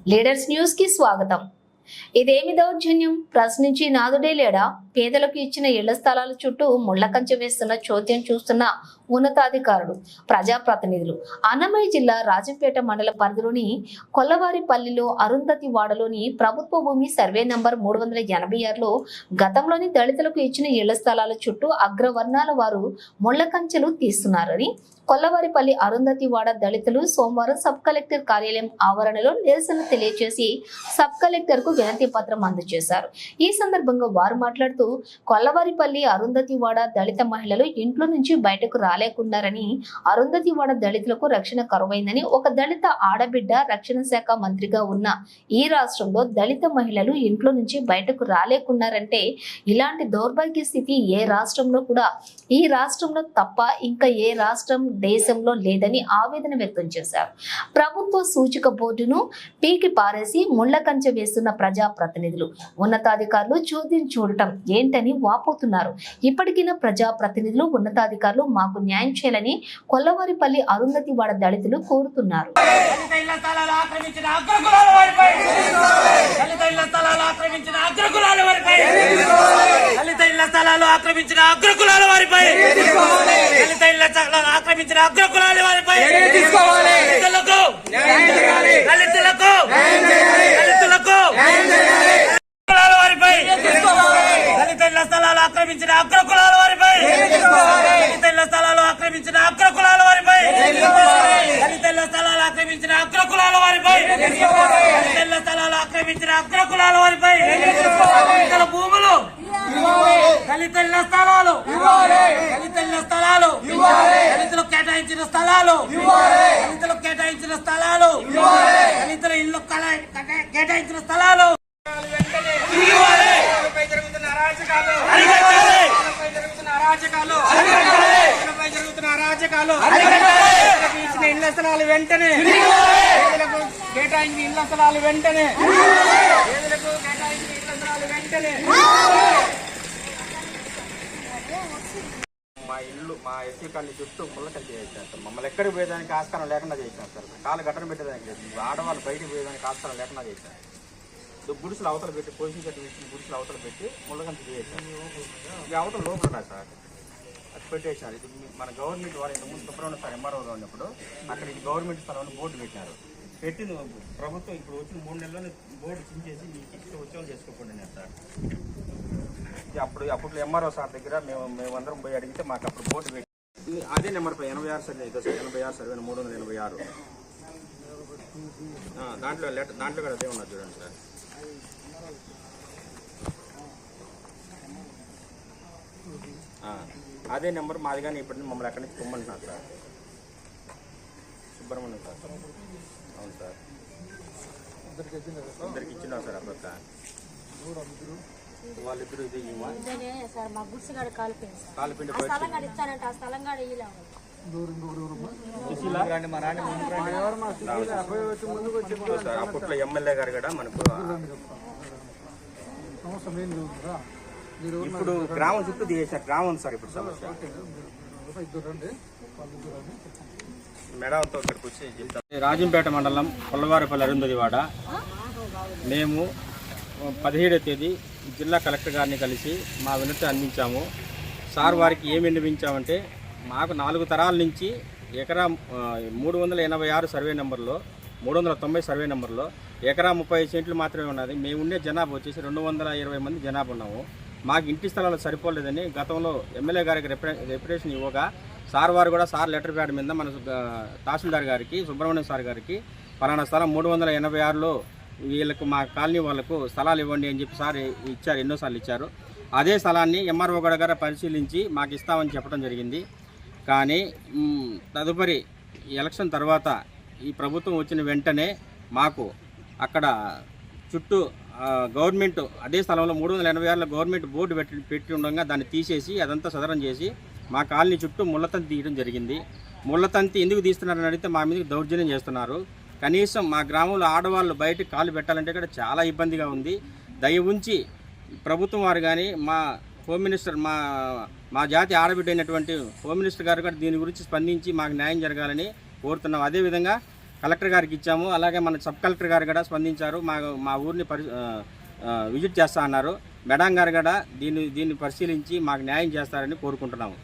Leaders న్యూస్కి స్వాగతం. ఇదేమి దౌర్జన్యం? ప్రశ్నించి నాదుడే లేడా పేదలకు ఇచ్చిన ఇళ్ళ స్థలాల చుట్టూ ముళ్ళకంచె వేస్తున్న చోద్యం చూస్తున్న ఉన్నతాధికారులు ప్రజాప్రతినిధులు. అన్నమయ్య జిల్లా రాజంపేట మండల పరిధిలోని కొల్లవారిపల్లిలో అరుంధతి వాడలోని ప్రభుత్వ భూమి సర్వే నంబర్ మూడు వందల ఎనభై ఆరులో గతంలోని దళితులకు ఇచ్చిన ఇళ్ళ స్థలాల చుట్టూ అగ్రవర్ణాల వారు ముళ్ళ కంచెలు తీస్తున్నారని కొల్లవారిపల్లి అరుంధతి వాడ దళితులు సోమవారం సబ్ కలెక్టర్ కార్యాలయం ఆవరణలో నిరసన తెలియజేసి సబ్ కలెక్టర్కు వినతి పత్రం అందజేశారు. ఈ సందర్భంగా వారు మాట్లాడుతూ కొల్లవారిపల్లి అరుంధతి వాడ దళిత మహిళలు ఇంట్లో నుంచి బయటకు రా రాలేకున్నారని అరుంధతి వాడ దళితులకు రక్షణ కరువైందని ఒక దళిత ఆడబిడ్డ రక్షణ శాఖ మంత్రిగా ఉన్న ఈ రాష్ట్రంలో దళిత మహిళలు ఇంట్లో నుంచి బయటకు రాలేకున్నారంటే ఇలాంటి దౌర్భాగ్య స్థితి ఏ రాష్ట్రంలో కూడా ఈ రాష్ట్రంలో తప్ప ఇంకా ఏ రాష్ట్రం దేశంలో లేదని ఆవేదన వ్యక్తం చేశారు. ప్రభుత్వ సూచిక బోర్డును పీకి పారేసి ముళ్ళ కంచె వేస్తున్న ప్రజా ప్రతినిధులు ఉన్నతాధికారులు చోద్యం చూడటం ఏంటని వాపోతున్నారు. ఇప్పటికైనా ప్రజా ప్రతినిధులు ఉన్నతాధికారులు మాకు న్యాయం చేయాలని కొల్లవారిపల్లి అరుంధతి వాడ దళితులు కోరుతున్నారు. దళిత ఇళ్ళ స్థలాలు ఆక్రమించిన అగ్రకులాల వారిపై దళిత ఇళ్ళ స్థలాలు ఆక్రమించిన అగ్రకులాల వారిపై దళిత ఇళ్ళ స్థలాలు ఆక్రమించిన అగ్రకులాల వారిపై దళిత ఇళ్ళ స్థలాలు ఆక్రమించిన అగ్రకులాల వారిపై దళితులకు దళితులకు దళితులకు కులాల వారిపై దళిత ఇళ్ళ స్థలాలు ఆక్రమించిన అగ్రకులాల వారిపై దళిత ఇళ్ళ స్థలాలు ఆక్రమించిన అగ్రకులాల వారిపై దళిత ఇళ్ళ స్థలాలు ఆక్రమించిన అగ్రకులాల వారిపై దళిత ఇళ్ళ స్థలాలు ఆక్రమించిన అగ్రకులాల వారిపై దళితుల భూములు దళిత ఇళ్ళ స్థలాలు దళిత ఇళ్ళ స్థలాలు దళితులకు కేటాయించిన స్థలాలు దళితులకు కేటాయించిన స్థలాలు దళితుల ఇల్లు కేటాయించిన స్థలాలు. జరుగుతున్న అరాచకాలు అరాచకాలు. పై జరుగుతున్న అరాచకాలు ఇచ్చిన ఇళ్ళ స్థలాలు వెంటనే. పేదలకు కేటాయించిన ఇళ్ళ స్థలాలు వెంటనే. పేదలకు కేటాయించిన ఇళ్ళ స్థలాలు వెంటనే. మా ఇల్లు మా ఎస్సీ కాలనీ చుట్టూ ముళ్ళకలు చేశారు సార్. మమ్మల్ని ఎక్కడికి పోయేదానికి ఆస్కారం లేకుండా చేశారు సార్. కాలు గట్టన పెట్టేదానికి లేదు. ఆడవాళ్ళు బయటికి పోయేదానికి ఆస్కారం లేకుండా చేశారు. గుడిసెలు అవతల పెట్టి ఇచ్చిన గుడిసెలు అవతల పెట్టి ముళ్ళకంచి చేశారు. ఇది అవతల లోపల సార్? పెట్టేశారు. ఇది మన గవర్నమెంట్ వారు ఇంతకుముందు సుబ్రహ్మణ్యం సార్ ఎంఆర్ఓగా ఉన్నప్పుడు అక్కడ ఇది గవర్నమెంట్ స్థలంలో బోర్డు పెట్టినారు పెట్టిన ప్రభుత్వం ఇప్పుడు వచ్చిన మూడు నెలల్లో బోర్డు చించేసి మీకు ఇష్టం ఉద్యోగం చేసుకోకుండా సార్. అప్పుడు అప్పుడు ఎంఆర్ఓ సార్ దగ్గర మేము మేమందరం పోయి అడిగితే మాకు అప్పుడు బోర్డు పెట్టి అదే నెంబర్ పై ఎనభై ఆరు సర్వే సార్. ఎనభై ఆరు సర్వే మూడు వందల ఎనభై ఆరు. దాంట్లో లెటర్ దాంట్లో కూడా అదే ఉన్నది చూడండి సార్. అదే నెంబర్ మాది కానీ ఇప్పుడు మమ్మల్ని అక్కడి నుంచి పొమ్మంటున్నారు సార్? సుబ్రహ్మణ్యం సార్. అవును సార్. ఇద్దరికి ఇచ్చినాం సార్ అప్పక్క వాళ్ళిద్దరు ఇది కాలిపిండి అప్పట్లో ఎమ్మెల్యే గారు కూడా మనకు ఇప్పుడు గ్రామం చుట్టూ తీసేశారు గ్రామం సార్ ఇప్పుడు సమస్య. మేడంతో ఇక్కడికి వచ్చి రాజంపేట మండలం కొల్లవారిపల్లి అరుంధతివాడ మేము పదిహేడవ తేదీ జిల్లా కలెక్టర్ గారిని కలిసి మా వినతి అందించాము. సార్ వారికి ఏమి విన్నవించామంటే మాకు నాలుగు తరాల నుంచి ఎకరా మూడు వందల ఎనభై ఆరు సర్వే నెంబర్లో మూడు వందల తొంభై సర్వే నెంబర్లో ఎకరా ముప్పై సెంట్లు మాత్రమే ఉన్నది. మేము ఉండే జనాభా వచ్చేసి రెండు వందల ఇరవై మంది జనాభా ఉన్నాము. మాకు ఇంటి స్థలాలు సరిపోలేదని గతంలో ఎమ్మెల్యే గారికి రిప్ర రిప్రజెంటేషన్ ఇవ్వగా సార్ వారు కూడా సార్ లెటర్ ప్యాడ్ మీద మన తహసీల్దార్ గారికి సుబ్రహ్మణ్యం సార్ గారికి పలానా స్థలం మూడు వందల ఎనభై ఆరులో వీళ్ళకు మా కాలనీ వాళ్ళకు స్థలాలు ఇవ్వండి అని చెప్పి సార్ ఇచ్చారు ఎన్నోసార్లు ఇచ్చారు. అదే స్థలాన్ని ఎంఆర్ఓ గడ గారు పరిశీలించి మాకు ఇస్తామని చెప్పడం జరిగింది. కానీ తదుపరి ఎలక్షన్ తర్వాత ఈ ప్రభుత్వం వచ్చిన వెంటనే మాకు అక్కడ చుట్టూ గవర్నమెంట్ అదే స్థలంలో మూడు వందల ఎనభై ఆరులో గవర్నమెంట్ బోర్డు పెట్టి పెట్టి ఉండగా దాన్ని తీసేసి అదంతా సదరం చేసి మా కాలనీ చుట్టూ ముళ్ళతంతి తీయడం జరిగింది. ముళ్ళతంతి ఎందుకు తీస్తున్నారని అడిగితే మా మీద దౌర్జన్యం చేస్తున్నారు. కనీసం మా గ్రామంలో ఆడవాళ్ళు బయటకు కాలు పెట్టాలంటే కూడా చాలా ఇబ్బందిగా ఉంది. దయ ఉంచి ప్రభుత్వం వారు కానీ మా హోమ్ మినిస్టర్ మా మా జాతి ఆడబిడ్డ అయినటువంటి హోమ్ మినిస్టర్ గారు కూడా దీని గురించి స్పందించి మాకు న్యాయం జరగాలని కోరుతున్నాం. అదేవిధంగా కలెక్టర్ గారికి ఇచ్చాము. అలాగే మన సబ్ కలెక్టర్ గారు కూడా స్పందించారు. మా మా ఊరిని పరి విజిట్ చేస్తా అన్నారు. మేడం గారు కూడా దీన్ని దీన్ని పరిశీలించి మాకు న్యాయం చేస్తారని కోరుకుంటున్నాము.